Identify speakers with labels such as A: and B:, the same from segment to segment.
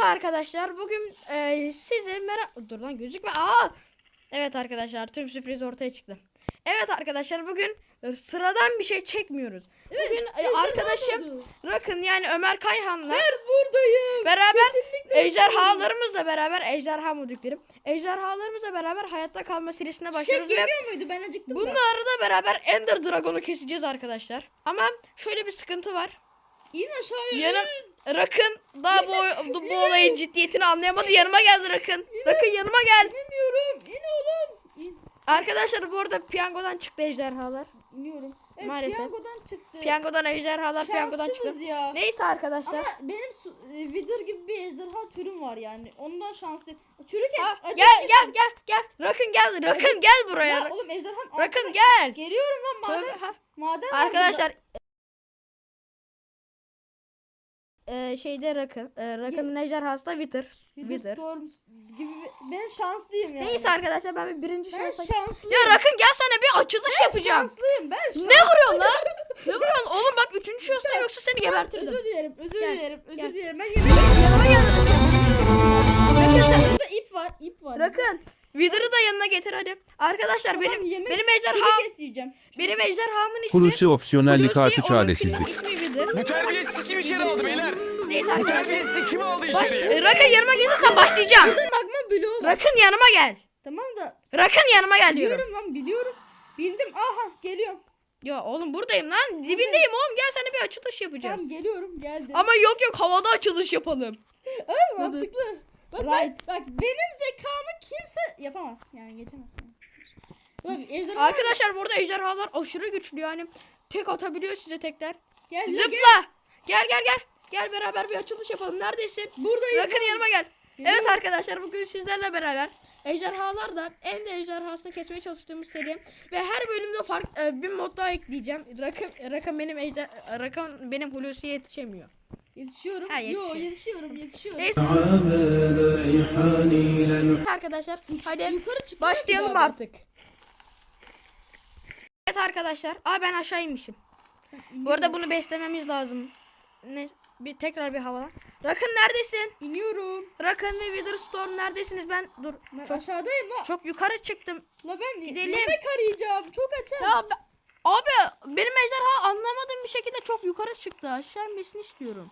A: Merhaba arkadaşlar. Bugün e, size merhaba... Dur lan gözükme. Aa! Evet arkadaşlar tüm sürpriz ortaya çıktı. Evet arkadaşlar bugün e, sıradan bir şey çekmiyoruz. bugün e, arkadaşım Rakın yani Ömer Kayhan'la
B: buradayım.
A: beraber
B: Kesinlikle
A: ejderhalarımızla beraber ejderha modüklerim. Ejderhalarımızla beraber hayatta kalma serisine
B: Çiçek
A: başlıyoruz ve
B: geliyor muydu? Ben acıktım
A: bunları da beraber Ender Dragon'u keseceğiz arkadaşlar. Ama şöyle bir sıkıntı var.
B: İn aşağıya.
A: Yanım Rakın daha bu, bu olayın ciddiyetini anlayamadı. Yanıma geldi Rakın. Rakın yanıma gel.
B: İnemiyorum. İn oğlum. İn.
A: Arkadaşlar bu arada piyangodan çıktı ejderhalar.
B: İniyorum. Evet,
A: Maalesef.
B: piyangodan çıktı.
A: Piyangodan ejderhalar piyangodan çıktı.
B: Şanssızız ya.
A: Neyse arkadaşlar.
B: Ama benim su, e, Wither gibi bir ejderha türüm var yani. Ondan şanslıyım. Çürük et.
A: Aa, gel
B: et.
A: gel gel gel. Rakın gel. Rakın gel
B: Ya
A: buraya.
B: oğlum ejderhan
A: Rakın
B: altına-
A: gel.
B: Geliyorum lan maden.
A: Tövbe, ha.
B: Maden var
A: Arkadaşlar e, şeyde Rakın. E, Rakın'ın ejderhası da Wither. Wither.
B: Storm gibi bir- ben şanslıyım yani.
A: Neyse arkadaşlar ben bir birinci
B: Ben
A: şansa...
B: şanslıyım.
A: Ya Rakın gel sana bir açılış
B: Ben
A: yapacağım.
B: şanslıyım. Ben şanslıyım.
A: Ne vuruyorsun lan? ne vuruyorsun? Oğlum bak üçüncü şansdayım yoksa seni gebertirdim.
B: Özür dilerim. Özür
A: Gel,
B: dilerim. Özür
A: gel.
B: dilerim. Ben yemek
A: Yanıma gel.
B: Burada ip var. ip var.
A: Rakın. Wither'ı da yanına getir hadi. Arkadaşlar
B: Tamam,
A: benim
B: yemek-
A: benim ejderha
B: Çürük et yiyeceğim.
A: benim ejderhamın ismi
C: Hulusi opsiyonellik
A: Hulusi,
C: artı çaresizlik.
A: ismi Wither.
D: Bu terbiyesiz kim içeri aldı beyler?
A: Neyse
D: Bu
A: arkadaşlar.
D: terbiyesiz kim aldı
A: Baş,
D: içeriye?
A: Rakın yanıma gelirsen başlayacağım.
B: Burada magma bloğu var.
A: Rakın yanıma gel.
B: Tamam da
A: Rakın yanıma gel diyorum.
B: biliyorum lan biliyorum. Bindim. Aha geliyorum.
A: Ya oğlum buradayım lan. Dibindeyim oğlum. Gel sana bir açılış yapacağız.
B: Tamam geliyorum geldim.
A: Ama yok yok havada açılış yapalım.
B: Ay, mantıklı. Bak,
A: Right.
B: bak, bak benim zekamı kimse yapamaz. Yani geçemez. Yani.
A: Arkadaşlar burada ejderhalar aşırı güçlü yani. Tek atabiliyor size tekler.
B: gel, gel, gel.
A: Zıpla. Gel gel gel. Gel beraber bir açılış yapalım. Neredesin?
B: Buradayım.
A: Rakın yanıma gel.
B: Geliyorum.
A: Evet arkadaşlar bugün sizlerle beraber ejderhalar da en de ejderhasını kesmeye çalıştığımız seri ve her bölümde farklı e, bir mod daha ekleyeceğim. Rakım rakım benim ejder rakım benim Hulusi'ye yetişemiyor.
B: Yetişiyorum.
A: Ha,
B: Yo
A: yetişiyor.
B: yetişiyorum yetişiyorum.
A: Neyse arkadaşlar hadi
B: Yukarı çıkıyoruz
A: başlayalım
B: abi.
A: artık. Evet arkadaşlar. Aa ben aşağı inmişim. Bu arada bunu beslememiz lazım. Ne bir tekrar bir havalan. Rakın neredesin?
B: İniyorum.
A: Rakın ve Witherstorm neredesiniz? Ben dur.
B: Ben
A: Çok
B: aşağıdayım la.
A: çok yukarı çıktım.
B: La ben
A: Gidelim.
B: yemek arayacağım. Çok açım.
A: Ya be- abi benim ejderha anlamadığım bir şekilde çok yukarı çıktı. Aşağı inmesini istiyorum.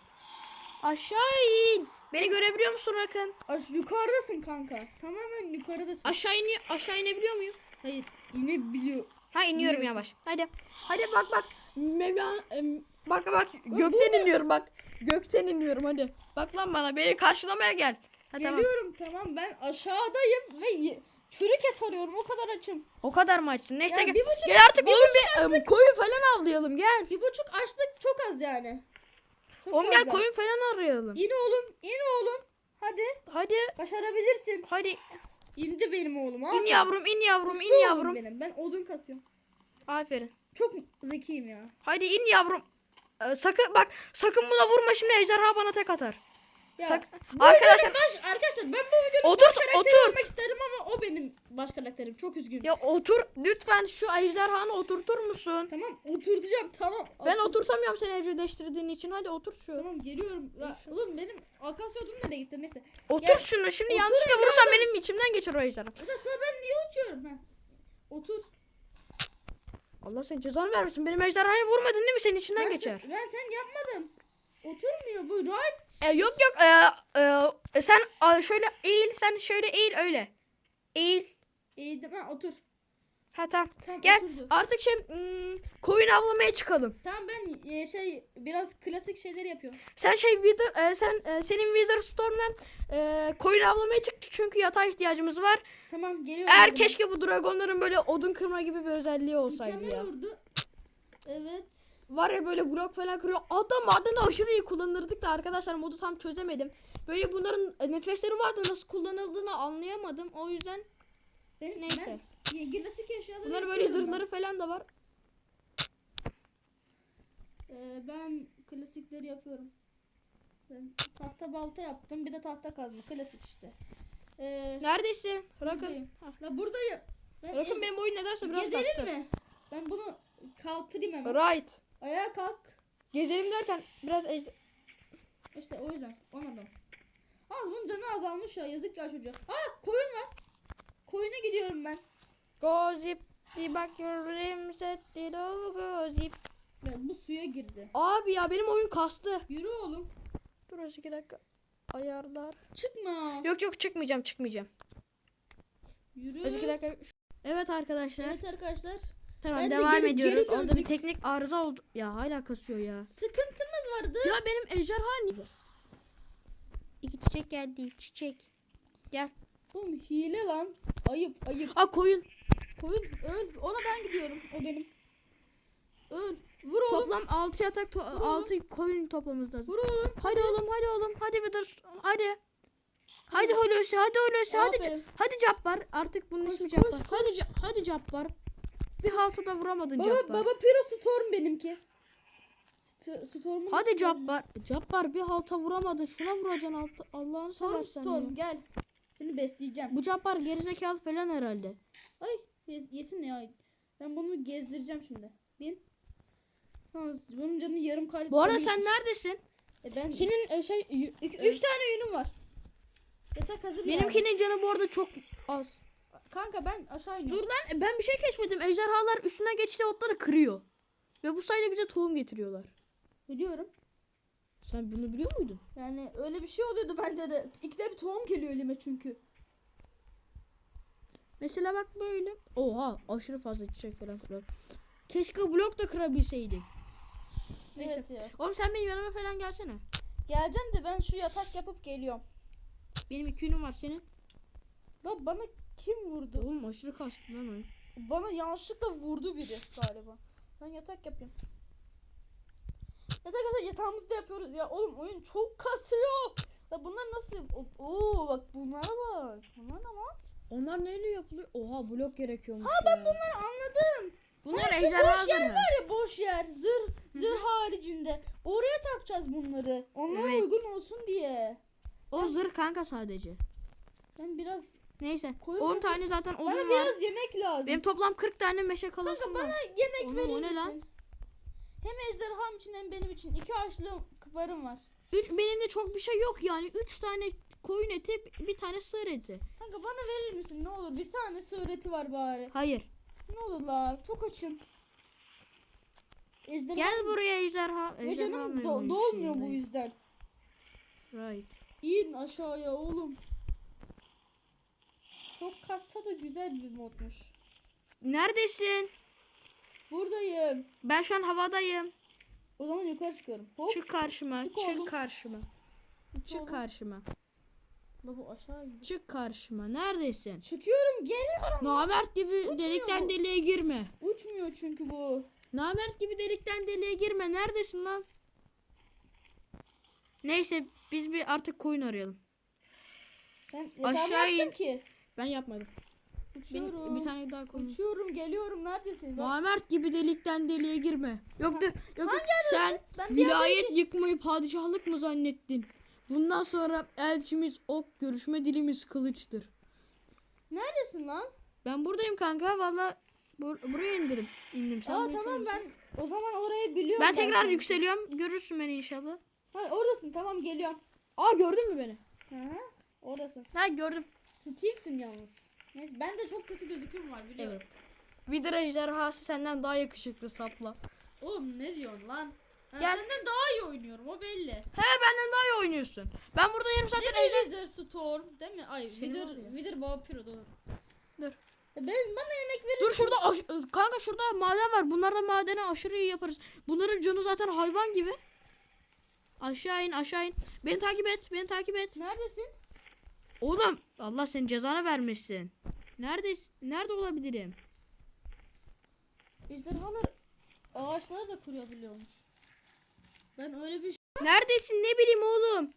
A: Aşağı in. Beni görebiliyor musun Rakın?
B: Aş yukarıdasın kanka. Tamamen yukarıdasın.
A: Aşağı iniyor. Aşağı inebiliyor muyum?
B: Hayır inebiliyor.
A: Ha iniyorum
B: İniyorsun.
A: yavaş. Hadi. Hadi bak bak. Mevla em, bak bak gökten
B: ne?
A: iniyorum bak. Gökten iniyorum hadi. Bak lan bana beni karşılamaya gel. Ha, tamam.
B: Geliyorum tamam. ben aşağıdayım ve ye- çürük et arıyorum o kadar açım.
A: O kadar mı açsın? Neyse
B: Ya
A: gel.
B: bir buçuk-
A: gel artık
B: bir
A: oğlum
B: buçuk
A: bir em, koyun falan avlayalım gel.
B: Bir buçuk açlık çok az yani.
A: Oğlum gel
B: fazla.
A: koyun falan arayalım.
B: İn oğlum in oğlum. Hadi
A: Hadi.
B: başarabilirsin.
A: Hadi.
B: İndi benim oğlum.
A: İn
B: aferin.
A: yavrum in yavrum
B: Uslu
A: in yavrum.
B: Benim. Ben odun kasıyorum.
A: Aferin.
B: Çok zekiyim ya.
A: Hadi in yavrum. Ee, sakın bak sakın buna vurma şimdi ejderha bana tek atar.
B: Ya,
A: Sak-
B: bu
A: arkadaşlar
B: baş, arkadaşlar ben bu videonun
A: Otur,
B: baş karakteri
A: otur.
B: olmak istedim ama o benim baş karakterim. Çok üzgünüm.
A: ya otur lütfen şu ejderhanı oturtur musun?
B: Tamam oturtacağım tamam.
A: Ben
B: Otur-
A: oturtamıyorum seni evcilleştirdiğin için. Hadi otur şu.
B: Tamam geliyorum. Ya, oğlum benim akasya odun nereye gitti neyse.
A: Otur
B: Gel.
A: şunu. Şimdi
B: Otur
A: yanlışlıkla vurursan benim içimden geçer o ejderha.
B: Ya ya ben niye uçuyorum ha? Otur.
A: Allah sen cezanı vermesin. Benim ejderhaya vurmadın değil mi? Senin içinden
B: Ben,
A: geçer.
B: Sen, ben sen yapmadım. Oturmuyor bu right.
A: E, yok yok. E, e, sen e, şöyle eğil. Sen şöyle eğil öyle. Eğil.
B: Eğildim ha otur.
A: Ha tamam.
B: Tamam,
A: Gel
B: oturdu.
A: artık şey hmm, koyun avlamaya çıkalım.
B: Tamam ben e, şey biraz klasik şeyler yapıyorum.
A: Sen şey Wither, e, sen e, senin Witherstorm'dan e, koyun avlamaya çık çünkü yatağa ihtiyacımız var.
B: Tamam geliyorum.
A: Eğer keşke bu dragonların böyle odun kırma gibi bir özelliği olsaydı
B: Mükemmel
A: ya.
B: vurdu. Evet.
A: Var ya böyle blok falan kırıyor. Adam madeni aşırı iyi kullanırdık da arkadaşlar modu tam çözemedim. Böyle bunların e, nefesleri vardı nasıl kullanıldığını anlayamadım. O yüzden
B: Benim,
A: Neyse.
B: Ben, eşyaları
A: bunların böyle
B: ben.
A: zırhları falan da var.
B: Ee, ben klasikleri yapıyorum. Ben tahta balta yaptım. Bir de tahta kazma. Klasik işte. Ee,
A: Neredesin? Rakın.
B: La buradayım. Ben
A: Rakın benim oyun nedense biraz
B: Gezelim
A: kastı.
B: mi? Ben bunu kaldırayım hemen.
A: Right.
B: Ayağa kalk.
A: Gezelim derken biraz ejder...
B: İşte o yüzden. Ona da. Az bunun canı azalmış ya. Yazık ya çocuğa. Aa koyun var. Koyuna gidiyorum ben.
A: Go zip. Di bak your set di do go zip.
B: Ya bu suya girdi.
A: Abi ya benim oyun kastı.
B: Yürü oğlum.
A: Dur iki dakika. Ayarlar.
B: Çıkma.
A: Yok yok çıkmayacağım çıkmayacağım.
B: Yürü.
A: İki dakika. Evet arkadaşlar.
B: Evet arkadaşlar.
A: Tamam
B: Ben de
A: devam
B: geri-
A: ediyoruz.
B: geri
A: Orada bir
B: döndük.
A: teknik arıza oldu. Ya hala kasıyor ya.
B: Sıkıntımız vardı.
A: Ya benim ejderha ne? İki çiçek geldi. Çiçek. Gel.
B: Oğlum hile lan. Ayıp ayıp.
A: Aa koyun.
B: Koyun öl. Ona ben gidiyorum. O benim. Öl. Vur oğlum.
A: Toplam 6 yatak to-
B: oğlum.
A: 6 koyun toplamamız lazım.
B: Vur oğlum.
A: Hadi oğlum hadi oğlum hadi Vidır hadi. Hadi Hulusi hadi Hulusi hadi
B: Aferin.
A: hadi Cabbar artık bunun
B: Koş,
A: ismi
B: koş,
A: Cabbar. Hadi Ca- hadi Cabbar. Bir haltı da vuramadın
B: Baba,
A: Cabbar.
B: baba Piro Storm benimki. St- Storm'un
A: Hadi. Cabbar. Cabbar bir halta vuramadın. Şuna vuracaksın altı. Allah'ını
B: Storm
A: seversen
B: Storm
A: ya.
B: gel. Seni besleyeceğim.
A: Bu Cabbar gerizekalı falan herhalde.
B: Ay yes- yesin ya. Ben bunu gezdireceğim şimdi. Bin. Bunun canı yarım kalp.
A: Bu arada sen neredesin?
B: E ben
A: Senin e, şey y-
B: üç, üç tane yünüm var. Yatak hazır yani.
A: benimkinin canı bu arada çok az.
B: Kanka ben aşağı
A: Dur
B: iniyorum.
A: lan e, ben bir şey keşfettim. Ejderhalar üstüne geçtiği otları kırıyor. Ve bu sayede bize tohum getiriyorlar.
B: Biliyorum.
A: Sen bunu biliyor muydun?
B: Yani öyle bir şey oluyordu bende de. İkide bir tohum geliyor elime çünkü.
A: Mesela bak böyle. Oha aşırı fazla çiçek falan kırıyor. Keşke blok da kırabilseydik. Neyse.
B: Evet ya.
A: Oğlum sen benim yanıma falan gelsene.
B: Geleceğim de ben şu yatak yapıp geliyorum.
A: Benim iki ünüm var senin.
B: La bana kim vurdu?
A: Oğlum aşırı kastı lan oyun.
B: Bana yanlışlıkla vurdu biri galiba. Ben yatak yapayım. Yatak yatak yatağımızda yapıyoruz ya. Oğlum oyun çok kasıyor. Ya bunlar nasıl? Oo bak bunlara bak. Bunlar ne lan?
A: Onlar neyle yapılıyor? Oha blok gerekiyormuş
B: Ha ben bunları anladım.
A: Bunlar ejderha
B: boş yer
A: zırhı.
B: var ya boş yer. Zırh, zırh haricinde. Oraya takacağız bunları. Onlara
A: Evet.
B: uygun olsun diye.
A: O zırh kanka sadece.
B: Ben biraz
A: Neyse.
B: Koyun
A: 10
B: nasıl-
A: tane zaten odun
B: bana
A: var.
B: biraz yemek lazım.
A: Benim toplam 40 tane meşe kalasım
B: Kanka
A: var.
B: bana yemek
A: Oğlum,
B: verir
A: o ne lan?
B: misin? Hem ejderham için hem benim için iki açlı kıparım var.
A: Üç, benim de çok bir şey yok yani. 3 tane koyun eti, bir tane sığır eti.
B: Kanka bana verir misin ne olur? Bir tane öğreti var bari.
A: Hayır.
B: Ne olur la çok açım. Ejderha
A: Gel buraya ejderha.
B: Ve
A: ejderha
B: canım do-
A: oynuyorsun?
B: dolmuyor bu yüzden.
A: Right.
B: İn aşağıya oğlum. Çok kassa da güzel bir modmuş.
A: Neredesin?
B: Buradayım.
A: Ben şu an havadayım.
B: O zaman yukarı çıkıyorum. Hop.
A: Çık karşıma.
B: Çık
A: Çık,
B: oğlum.
A: karşıma.
B: Çık
A: Çık karşıma.
B: La bu aşağı gidiyor.
A: Çık karşıma. Neredesin?
B: Çıkıyorum geliyorum.
A: Namert gibi delikten deliğe girme.
B: Uçmuyor çünkü bu.
A: Namert gibi delikten deliğe girme. Neredesin lan? Neyse biz bir artık koyun arayalım.
B: Ben
A: Aşağı in.
B: ki.
A: Ben yapmadım.
B: Uçuyorum.
A: Benim bir tane daha koyun.
B: Uçuyorum geliyorum neredesin?
A: Namert gibi delikten deliğe girme. Yok dur. Yok dur. Sen
B: Ben bir
A: vilayet yıkmayı padişahlık mı zannettin? Bundan sonra elçimiz ok, görüşme dilimiz kılıçtır.
B: Neredesin lan?
A: Ben buradayım kanka. Valla bur- buraya indirim. indim. Sen
B: Aa tamam
A: ben...
B: ben o zaman orayı biliyorum.
A: Ben tekrar
B: sanki.
A: yükseliyorum. Görürsün beni inşallah.
B: Ha oradasın tamam geliyorum.
A: Aa gördün mü beni?
B: Hı hı. Oradasın.
A: Ha gördüm.
B: Steve'sin yalnız. Neyse ben de çok kötü gözüküyorum var biliyorum.
A: Evet. Vidir ejderhası senden daha yakışıklı sapla.
B: Oğlum ne diyorsun lan? Ben
A: Gel.
B: senden daha iyi oynuyorum o belli.
A: He benden daha iyi oynuyorsun. Ben burada yarım saattir
B: Ne
A: ejder...
B: Wither Storm değil mi? Ay
A: Senin
B: Wither,
A: ya.
B: Wither Baba Piro doğru.
A: Dur.
B: Ya Ben, bana yemek verin.
A: Dur şurada aş- kanka şurada maden var. Bunlardan madeni aşırı iyi yaparız. Bunların canı zaten hayvan gibi. Aşağı in aşağı in. Beni takip et. Beni takip et.
B: Neredesin?
A: Oğlum Allah senin cezanı vermesin. Neredesin? Nerede olabilirim?
B: Ejderhalar ağaçları da kurabiliyormuş. Ben öyle bir
A: Neredesin ne bileyim oğlum.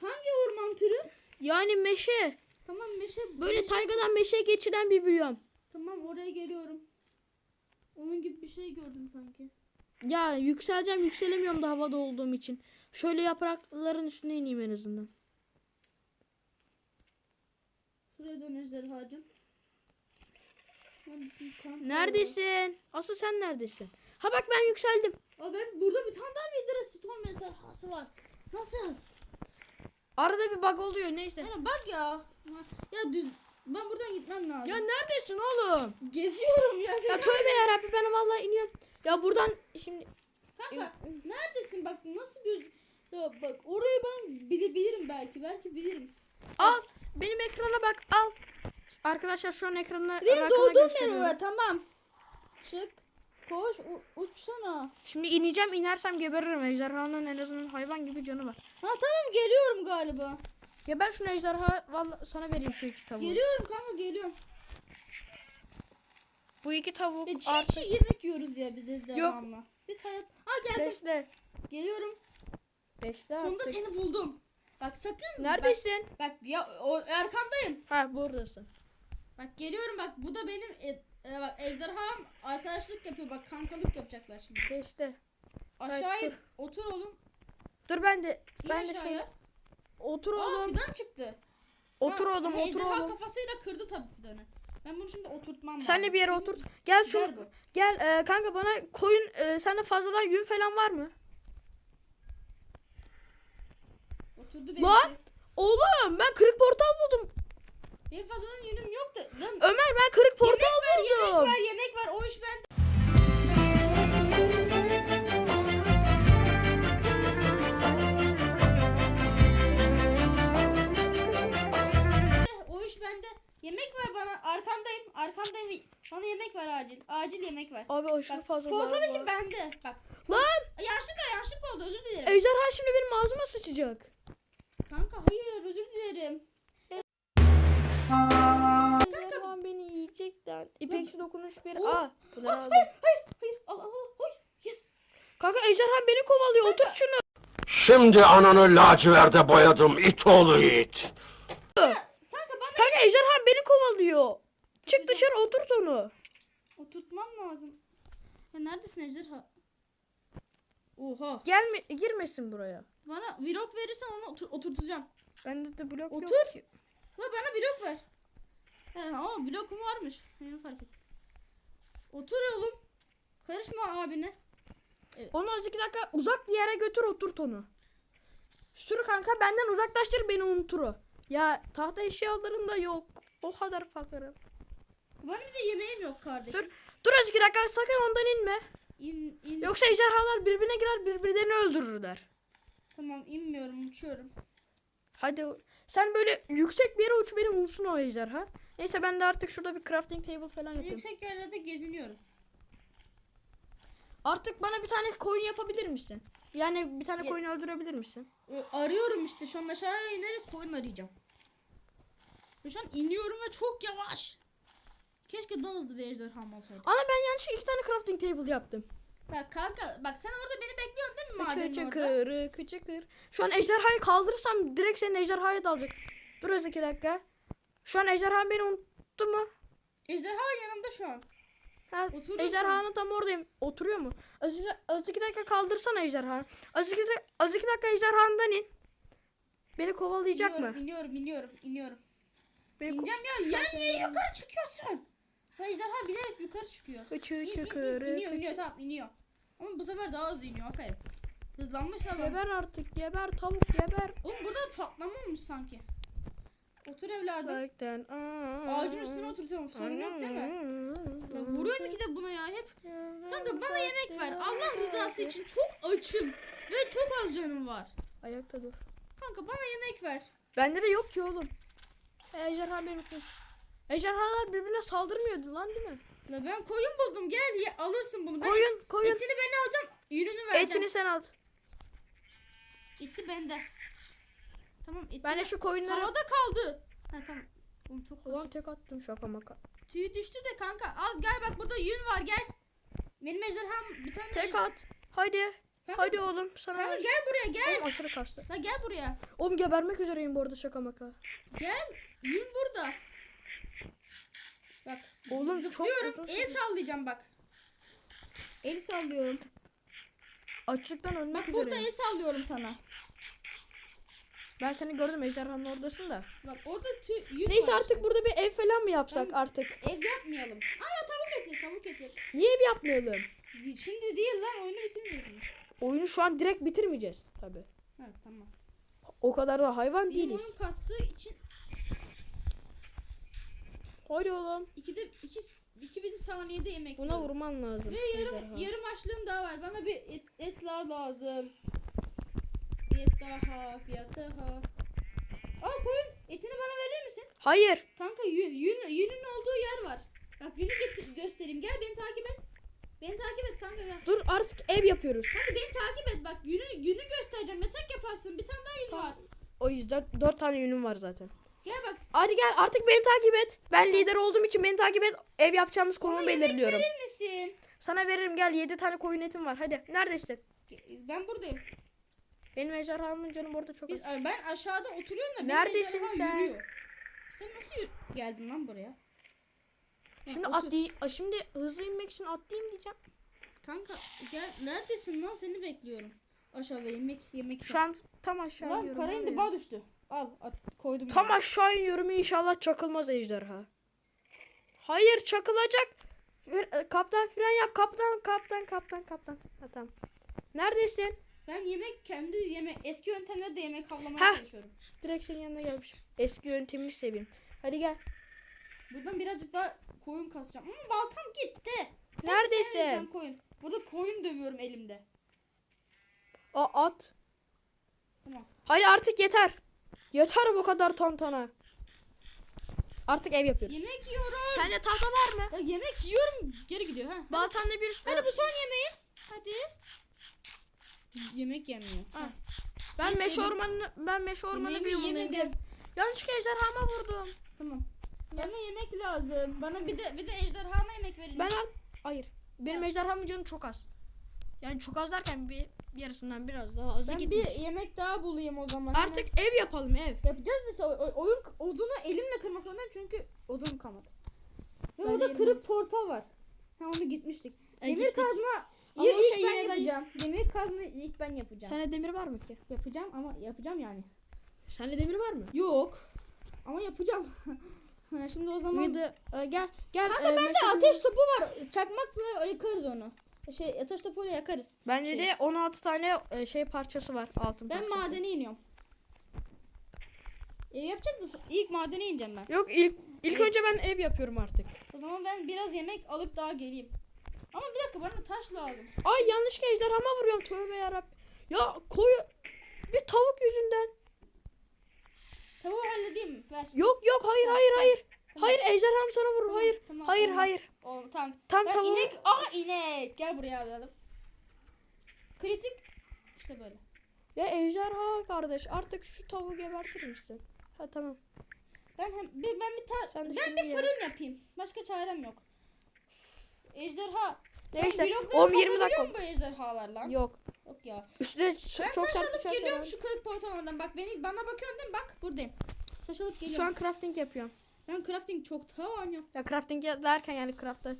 B: Hangi orman türü?
A: Yani meşe.
B: Tamam meşe.
A: Böyle
B: meşe-
A: taygadan meşeye geçiren bir biyom.
B: Tamam oraya geliyorum. Onun gibi bir şey gördüm sanki.
A: Ya yükseleceğim yükselemiyorum da havada olduğum için. Şöyle yaprakların üstüne ineyim en azından.
B: Şuraya dön ejderhacım. Neredesin?
A: Asıl sen neredesin? Ha bak ben yükseldim.
B: Aa ben burada bir tane daha Wither Storm ejderhası var. Nasıl?
A: Arada bir bug oluyor neyse.
B: Yani bak ya. Ya düz. Ben buradan gitmem lazım.
A: Ya neredesin oğlum?
B: geziyorum ya.
A: Ya tövbe yarabbim ben vallahi iniyorum. Ya buradan şimdi
B: Kanka neredesin bak nasıl göz... Ya bak orayı ben bilebilirim belki. Belki bilirim.
A: al benim ekrana bak al. Arkadaşlar şu an ekranına
B: Benim doğduğum yer oraya tamam. Çık. Koş u- uçsana.
A: Şimdi ineceğim inersem geberirim. Ejderhanın en azından hayvan gibi canı var.
B: Ha tamam geliyorum galiba.
A: Geber şunu ejderha vallahi sana vereyim şu iki tavuğu.
B: Geliyorum kanka geliyorum.
A: Bu iki tavuk
B: E, çiğ
A: artık
B: çiğ yemek yiyoruz ya biz Ezderhan'la. Biz hayat... Ha geldim.
A: beşte.
B: Geliyorum.
A: Beşte
B: Sonunda
A: artık.
B: seni buldum. Bak sakın.
A: Neredesin?
B: Bak, bak ya o, arkandayım.
A: Ha buradasın.
B: Bak geliyorum bak bu da benim e, e, bak ejderham arkadaşlık yapıyor bak kankalık yapacaklar şimdi.
A: Beşte.
B: Aşağıya
A: dur.
B: otur oğlum.
A: Dur ben de
B: İn
A: ben de
B: aşağıya.
A: şöyle otur
B: Aa
A: oğlum.
B: fidan çıktı.
A: Otur
B: Ha,
A: oğlum otur oğlum.
B: kafasıyla kırdı tabii fidanı. Ben bunu şimdi oturtmam lazım.
A: Sen de bir yere
B: Çünkü
A: otur. Gel şu gel e, kanka bana koyun e, sende fazladan yün falan var mı?
B: Oturdu benimki.
A: Lan! Oğlum ben kırık portal buldum.
B: Benim fazladan yünüm yok da. Lan
A: Ömer ben kırık portal
B: yemek
A: buldum.
B: yemek ver, yemek ver. O iş bende. O iş bende. Yemek ver bana. Arkandayım. Arkandayım. Bana yemek ver acil. Acil yemek ver.
A: Abi aşırı
B: Bak,
A: fazla
B: portal
A: var.
B: işi bende. Bak.
A: Lan
B: Yanlışlıkla yanlışlıkla oldu. Özür dilerim.
A: ejderha şimdi benim ağzıma sıçacak.
B: Kanka hayır. Özür dilerim.
A: Ejderha beni yiyecekler. İpeksi dokunuş bir
B: Oh.
A: A. Aldım.
B: Hayır. Hayır. Hayır. Al al al. Oy. Yes.
A: Kanka ejderha beni kovalıyor. Otur şunu.
C: Şimdi ananı laciverde boyadım it oğlu it.
B: Kanka bana
A: Kanka ejderha beni kovalıyor. Çık dışarı oturt onu.
B: oturtmam lazım. Ya neredesin ejderha? Oha.
A: Gelme girmesin buraya.
B: Bana vlog verirsen onu otur- oturtacağım.
A: Bende de blok
B: Otur.
A: yok ki.
B: La bana blok ver. He ama blokum varmış. Yeni fark ettim. Otur oğlum. Karışma abine.
A: Onu az iki dakika uzak bir yere götür oturt onu. Sür kanka benden uzaklaştır beni unutur o. Ya tahta eşyalarında yok. O kadar fakirim.
B: Bana bir de yemeğim yok kardeşim.
A: Dur. Dur az iki dakika sakın ondan inme.
B: İn, in.
A: Yoksa ejderhalar birbirine girer birbirlerini öldürürler.
B: Tamam inmiyorum uçuyorum.
A: Hadi sen böyle yüksek bir yere uç beni unutsun o ejderha. Neyse ben de artık şurada bir crafting table falan yapayım.
B: Yüksek yerlerde geziniyorum.
A: Artık bana bir tane koyun yapabilir misin? Yani bir tane
B: Ya-
A: koyun öldürebilir misin?
B: Arıyorum işte şu an aşağıya inerek koyun arayacağım. Ve Şu an iniyorum ve çok yavaş. Keşke daha hızlı bir ejderham olsaydı.
A: Ama ben yanlışlıkla iki tane crafting table yaptım.
B: Ya kanka bak sen orada beni bekliyorsun değil mi madenin orada?
A: kırı kıçı kır. Şu an ejderhayı kaldırırsam direkt senin ejderhaya dalacak. Dur az iki dakika. Şu an ejderha beni unuttu mu?
B: Ejderha yanımda şu an.
A: Ha,
B: Oturuyorsun.
A: ejderhanın tam oradayım. Oturuyor mu? Az, az iki dakika kaldırsana ejderha. Az iki, az iki dakika ejderhandan in. Beni kovalayacak
B: iniyorum,
A: mı?
B: iniyorum, iniyorum, iniyorum.
A: Beni ko-
B: İneceğim ya. Ya niye yukarı çıkıyorsun? Ha ejderha bilerek yukarı çıkıyor.
A: Kıçı
B: İn, in, in,
A: kırı
B: iniyor, iniyor tamam iniyor. Ama bu sefer daha hızlı iniyor aferin. Hızlanmış tamam.
A: Geber artık geber tavuk geber.
B: Oğlum burada patlama olmuş sanki. Otur evladım.
A: Like'den.
B: Ağacın üstüne oturtuyorum. Sorun yok değil mi? La vuruyorum ki de buna ya hep. Kanka bana yemek ver. Allah rızası için çok açım. Ve çok az canım var.
A: Ayakta dur.
B: Kanka bana yemek ver.
A: Bende de yok ki oğlum. Ejderha beni unutmuş. Ejderhalar birbirine saldırmıyordu lan değil mi?
B: La ben koyun buldum gel ye, alırsın bunu. Ben
A: Koyun,
B: et-
A: koyun.
B: Etini ben alacağım. Yününü vereceğim.
A: Etini sen al.
B: Eti bende. Tamam eti.
A: Ben de şu koyunları...
B: Havada kaldı. Ha tamam. Oğlum çok
A: Ulan tek attım şaka maka.
B: Tüy düştü de kanka. Al gel bak burada yün var gel. Benim ejderham bir tane
A: Tek
B: ej-
A: at. Haydi.
B: Kanka,
A: Haydi oğlum sana.
B: Kanka gel buraya gel.
A: Oğlum aşırı kastı.
B: La gel buraya.
A: Oğlum gebermek üzereyim bu arada şaka maka.
B: Gel. Yün burada. Bak.
A: Oğlum çok
B: zıplıyorum.
A: uzun
B: El sallayacağım bak. El sallıyorum.
A: Açlıktan ölmek
B: Bak burada
A: üzereyim.
B: el sallıyorum sana.
A: Ben seni gördüm ejderhanın oradasın da.
B: Bak orada tüy, yün
A: Neyse
B: var
A: artık burada bir ev falan mı yapsak
B: Tamam.
A: artık?
B: Ev yapmayalım. Aa tavuk eti tavuk eti.
A: Niye ev yapmayalım?
B: Şimdi değil lan oyunu bitirmeyeceğiz mi?
A: Oyunu şu an direkt bitirmeyeceğiz tabi.
B: Ha tamam.
A: O kadar da hayvan
B: Benim
A: değiliz.
B: oyun kastığı için
A: Hadi oğlum.
B: ikide iki, iki bin saniyede yemek
A: Buna
B: yiyorum.
A: vurman lazım.
B: Ve yarım,
A: ejderha.
B: yarım açlığım daha var. Bana bir et, et la- lazım. Bir et daha, bir et daha. Aa koyun etini bana verir misin?
A: Hayır.
B: Kanka yün, yün, yünün olduğu yer var. Bak yünü getir, göstereyim. Gel beni takip et. Beni takip et kanka gel.
A: Dur artık ev yapıyoruz.
B: Hadi beni takip et. Bak yünü, yünü göstereceğim. Yatak yaparsın. Bir tane daha yün var.
A: O yüzden dört tane yünüm var zaten. Hadi gel artık beni takip et. Ben lider olduğum için beni takip et. Ev yapacağımız konumu belirliyorum.
B: verir misin?
A: Sana veririm gel 7 tane koyun etim var. Hadi neredesin?
B: Ben buradayım.
A: Benim ejderhamın canım orada çok
B: Biz,
A: az.
B: ben aşağıda oturuyorum da benim
A: Neredesin sen?
B: yürüyor. Sen nasıl yürü- geldin lan buraya?
A: Şimdi
B: otur.
A: atlayayım. Şimdi hızlı inmek için atlayayım diyeceğim.
B: Kanka gel neredesin lan seni bekliyorum. Aşağıda yemek yemek.
A: Şu an tam aşağı
B: lan
A: iniyorum.
B: kara indi
A: Nereye?
B: bağ düştü. Al at, koydum.
A: Tam
B: yere.
A: aşağı iniyorum inşallah çakılmaz ejderha. Hayır çakılacak. Fir- Kaptan fren yap. Kaptan kaptan kaptan kaptan. Ha, tamam. Neredesin?
B: Ben yemek kendi yemek eski yöntemlerde yemek havlamaya
A: Heh.
B: çalışıyorum.
A: Direkt senin yanına gelmişim. Eski yöntemini seveyim. Hadi gel.
B: Buradan birazcık daha koyun kasacağım. Ama baltam gitti.
A: Neredesin?
B: koyun. Burada koyun dövüyorum elimde.
A: O at.
B: Tamam.
A: Hadi artık yeter. Yeter bu kadar tantana. Artık ev yapıyoruz.
B: Yemek yiyorum.
A: Sende tahta var mı?
B: Ya yemek yiyorum. Geri gidiyor ha. Hadi,
A: Baltanda bir
B: hadi bu son yemeğim. Hadi. Yemek yemiyor. Ha.
A: Ben
B: Neyse,
A: meşe
B: yemek-
A: ormanı ben meşe ormanı
B: Yemeğimi
A: bir yolundayım.
B: yemedim.
A: Yanlışlıkla ejderhama vurdum.
B: Tamam. Bana yemek lazım. Bana bir de bir de ejderhama yemek verin.
A: Ben art hayır. Benim ejderhamın canı çok az. Yani çok az derken bir yarısından biraz daha azı
B: ben
A: gitmiş.
B: bir yemek daha bulayım o zaman.
A: Artık ev yapalım ev.
B: yapacağız da o- oyun odunu elimle kırmak zorundayım çünkü odun kalmadı. Ve
A: Ben
B: orada kırık portal var. Ha onu gitmiştik.
A: E,
B: Demir
A: gittik.
B: kazma
A: Ama
B: ilk
A: şey
B: ben
A: yine de-
B: yapacağım. Demir kazma ilk ben yapacağım.
A: Sende demir var mı ki?
B: Yapacağım ama yapacağım yani.
A: Sende demir var mı?
B: Yok. Ama yapacağım. Ha, Şimdi o zaman
A: de e, gel gel.
B: Kanka
A: e,
B: bende ateş topu var. Çakmakla yakarız onu. Şey ateş topuyla yakarız.
A: Bende
B: şey.
A: de 16 tane e, şey parçası var altın
B: Ben
A: parçası.
B: madene iniyorum. E, yapacağız da ilk madene ineceğim ben.
A: Yok ilk ilk önce ben ev yapıyorum artık.
B: O zaman ben biraz yemek alıp daha geleyim. Ama bir dakika bana taş lazım.
A: Ay yanlışlıkla ejderhama vuruyorum tövbe yarabbim. Ya koyu bir tavuk yüzünden.
B: Tavuğu halledeyim mi? Ver.
A: Yok yok hayır
B: Tamam,
A: hayır
B: tamam.
A: hayır.
B: Tamam.
A: Hayır ejderham sana vurur
B: Tamam,
A: hayır.
B: tamam,
A: hayır
B: olmaz.
A: hayır.
B: O, tamam.
A: Tam
B: ben
A: tavuğu.
B: inek. Aha inek. Gel buraya alalım. Kritik. İşte böyle.
A: Ya ejderha kardeş artık şu tavuğu gebertir misin? Ha tamam.
B: Ben hem bir, ben bir tar
A: Sen
B: ben bir fırın yapayım. Başka çarem yok. Ejderha.
A: Neyse,
B: blokları
A: 10-20
B: kazabiliyor
A: dakika.
B: musun bu ejderhalar lan?
A: Yok.
B: Yok ya.
A: Üstüne
B: Ben
A: çok sert
B: alıp geliyorum şu kırık portalından. Bak beni bana bakıyorsun değil mi? Bak buradayım. Taş alıp geliyorum.
A: Şu an crafting yapıyorum.
B: Ben crafting çok tavan yok.
A: Ya crafting derken yani craft'ta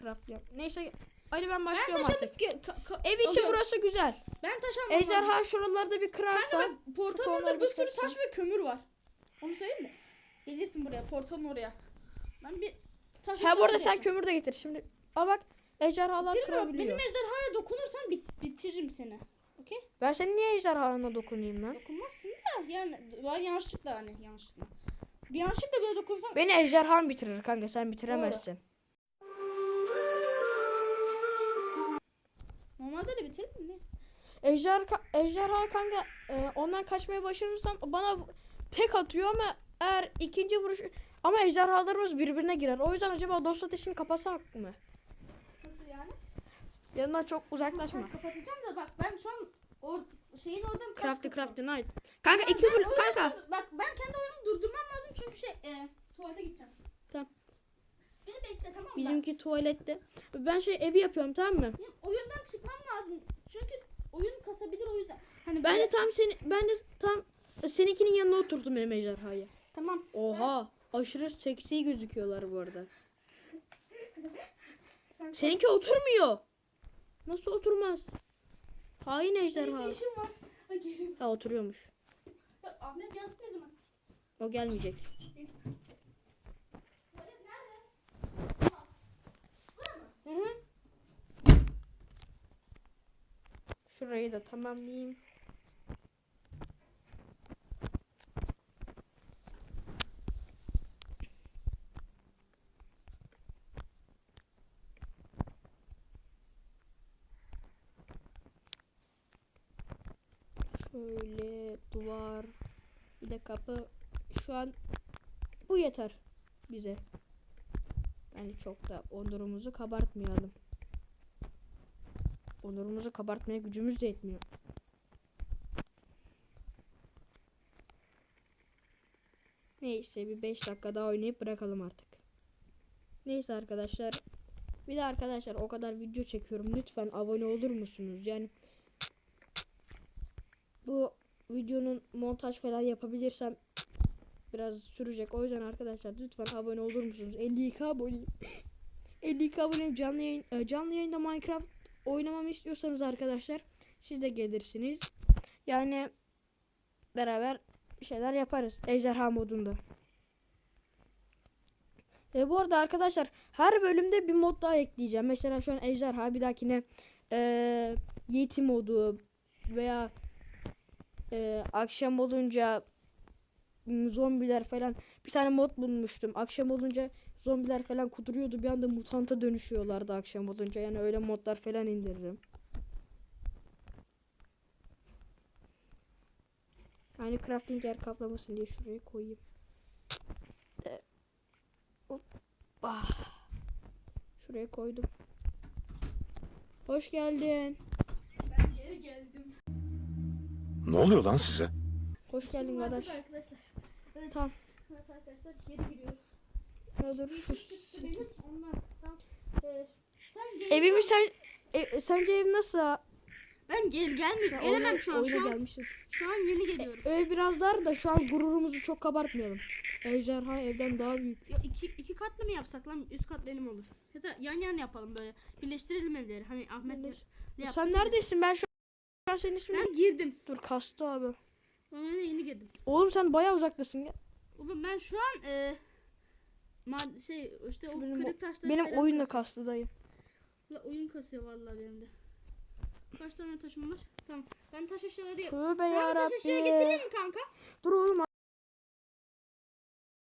A: craft yap. Neyse hadi ben
B: Ben
A: başlıyorum
B: taş
A: artık.
B: ka-
A: Ev için
B: alıyorum.
A: burası güzel.
B: Ben taş almam lazım.
A: Ejderha şuralarda bir
B: Kanka
A: kırarsa.
B: bak portalın bir sürü taş ve kömür var. Onu söyleyeyim mi? Gelirsin buraya portalın oraya. Ben bir taş
A: Ha bu arada
B: aşağı
A: sen kömür de getir. Şimdi Aa bak ejderhalar
B: Bitirme bak benim
A: kırabiliyor.
B: ejderhaya dokunursan bit- bitiririm seni. Okey?
A: Ben senin niye ejderhana dokunayım lan?
B: Dokunmazsın da yani yanlışlıkla hani yanlışlıkla. Bir yanlışlıkla böyle dokunsan
A: Beni ejderhan bitirir kanka sen bitiremezsin.
B: normalde de bitiririm mi? Neyse.
A: Ejder, ejderha kanka e, ondan kaçmaya başarırsam bana tek atıyor ama eğer ikinci vuruş ama ejderhalarımız birbirine girer. O yüzden acaba dost ateşini kapatsak mı?
B: Nasıl yani?
A: Yanından çok uzaklaşma.
B: Ben kapatacağım da bak ben şu an or şeyin oradan taş
A: Crafty crafty night. Kanka
B: Ben-
A: iki
B: ben oyunu
A: kanka.
B: Bak ben kendi oyunumu durdurmam lazım çünkü şey e, tuvalete gideceğim.
A: Tamam.
B: Beni bekle tamam mı?
A: Bizimki tuvalette. Ben şey evi yapıyorum tamam mı?
B: Benim oyundan çıkmam lazım. Çünkü oyun kasabilir o yüzden. Hani
A: Ben de
B: böyle-
A: tam seni ben de tam seninkinin yanına oturdum benim ejderhayı.
B: tamam.
A: Oha aşırı seksi gözüküyorlar bu arada. Seninki oturmuyor. Nasıl oturmaz? Hain
B: Benim
A: ejderha.
B: bir işim var. Hadi gelin.
A: Ha oturuyormuş.
B: Ya, Ahmet gelsin ne zaman?
A: O gelmeyecek.
B: Neyse.
A: Şurayı da tamamlayayım. Şöyle duvar. Bir de kapı. Şu an bu yeter bize. Yani çok da onurumuzu kabartmayalım. Onurumuzu kabartmaya gücümüz de yetmiyor. Neyse bir 5 dakika daha oynayıp bırakalım artık. Neyse arkadaşlar. Bir de arkadaşlar o kadar video çekiyorum. Lütfen abone olur musunuz? Yani bu videonun montaj falan yapabilirsem biraz sürecek. O yüzden arkadaşlar lütfen abone olur musunuz? 52 aboneyim. 52 aboneyim. Canlı yayın e, canlı yayında Minecraft oynamamı istiyorsanız arkadaşlar siz de gelirsiniz. Yani beraber bir şeyler yaparız ejderha modunda. Ve bu arada arkadaşlar her bölümde bir mod daha ekleyeceğim. Mesela şu an ejderha bir dahakine eee yeti modu veya eee, akşam olunca zombiler falan bir tane mod bulmuştum. Akşam olunca zombiler falan kuduruyordu. Bir anda mutanta dönüşüyorlardı akşam olunca. Yani öyle modlar falan indiririm. Aynı crafting yer kaplamasın diye şuraya koyayım. Hoppa. Şuraya koydum. Hoş geldin.
B: Ben geri geldim.
D: Ne oluyor lan size?
A: Hoş geldin kardeş.
B: Arkadaşlar. Evet.
A: Tamam.
B: Evet arkadaşlar geri giriyoruz.
A: Ne dur.
B: Ee, sen gel.
A: Evimi sen e, sence ev nasıl?
B: Ben gel gelmeyeyim.
A: Ya
B: Gelemem
A: oyuna-
B: şu an.
A: oyuna
B: Şu an,
A: gelmişsin.
B: şu an yeni geliyorum.
A: Ev biraz dar da şu an gururumuzu çok kabartmayalım. Ejderha evden daha büyük.
B: Ya iki, iki katlı mı yapsak lan? Üst kat benim olur. Ya da yan yan yapalım böyle. Birleştirelim evleri. Hani Ahmet
A: Birleş-
B: ne yaptı
A: Sen neredesin? Ben şu an senin ismin.
B: Ben girdim.
A: Dur kastı abi.
B: Ben oyuna yeni girdim.
A: Oğlum sen bayağı uzaktasın ya.
B: Oğlum ben şu an e, ma- şey işte o
A: Benim,
B: kırık taşları
A: benim
B: falan
A: oyun da
B: kasıyor.
A: kastı dayı.
B: La oyun kasıyor vallahi benim de. Kaç tane taşım var? Tamam. Ben taş eşyaları.
A: Tövbe
B: Sana taş eşya
A: yarabbim.
B: getireyim mi kanka?
A: Dur oğlum